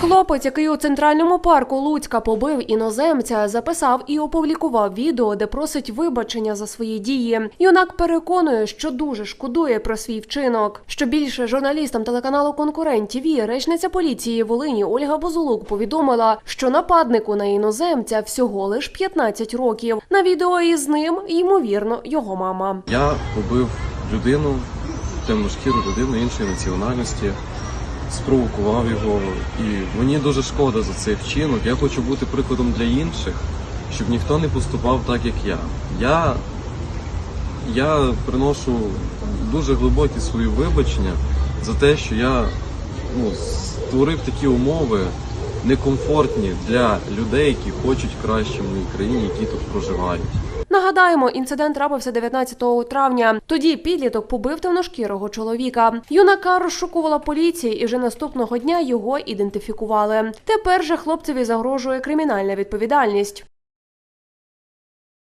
Хлопець, який у центральному парку Луцька побив іноземця, записав і опублікував відео, де просить вибачення за свої дії. Юнак переконує, що дуже шкодує про свій вчинок. Що більше журналістам телеканалу Конкурент ТВ речниця поліції Волині Ольга Бозолук повідомила, що нападнику на іноземця всього лиш 15 років. На відео із ним ймовірно його мама. Я побив людину, темношкіру людину іншої національності, спровокував його. І мені дуже шкода за цей вчинок. Я хочу бути прикладом для інших, щоб ніхто не поступав так, як я. Я, я приношу дуже глибокі свої вибачення за те, що я ну, створив такі умови некомфортні для людей, які хочуть краще в моїй країні, які тут проживають. Нагадаємо, інцидент трапився 19 травня. Тоді підліток побив темношкірого чоловіка. Юнака розшукувала поліція, і вже наступного дня його ідентифікували. Тепер же хлопцеві загрожує кримінальна відповідальність.